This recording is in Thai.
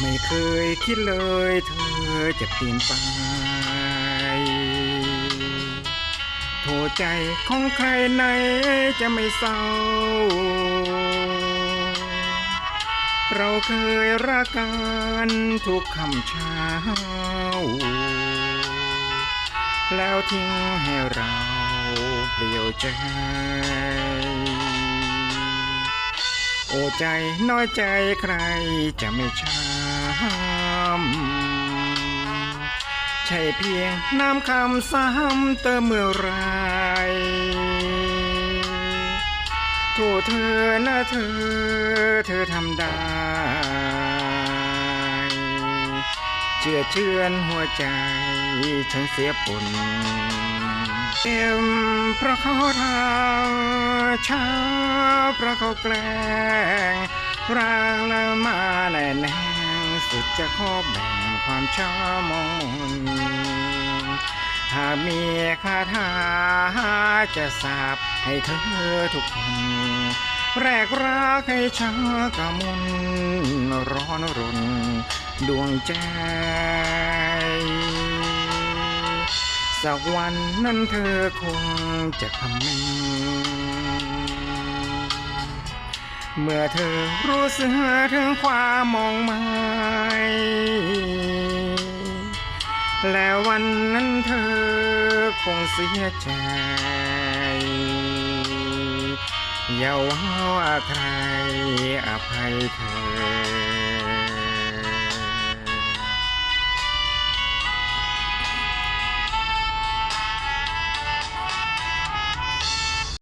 ไม่เคยคิดเลยเธอจะเปลี่ยนไป โทษใจของใครไหนจะไม่เศร้า เราเคยรักกันทุกคำเช้า แล้วทิ้งให้เราเปลี่ยวใจ โอ้ใจน้อยใจใครจะไม่ช้ำใช่เพียงน้ำคำซ้ำเติมเมื่อไรโทษเธอนะเธอ เธอทำได้ เชื่อเชื่อนหัวใจ ฉันเสียปนเอ็มเพราะเขาทำช้า เพราะเขาแกล้งร่างละมาแน่แน่สุดจะขอแบ่งความช้ามองมนหากมีคาถาจะสาบให้เธอทุกคนแรกรักให้ชากะมุนร้อนรนดวงใจสักวันนั้นเธอคงจะคำนึง เมื่อเธอรู้สึกถึงความมองไม่แล้ววันนั้นเธอคงเสียใจ อย่าว่าใครอภัยเธอ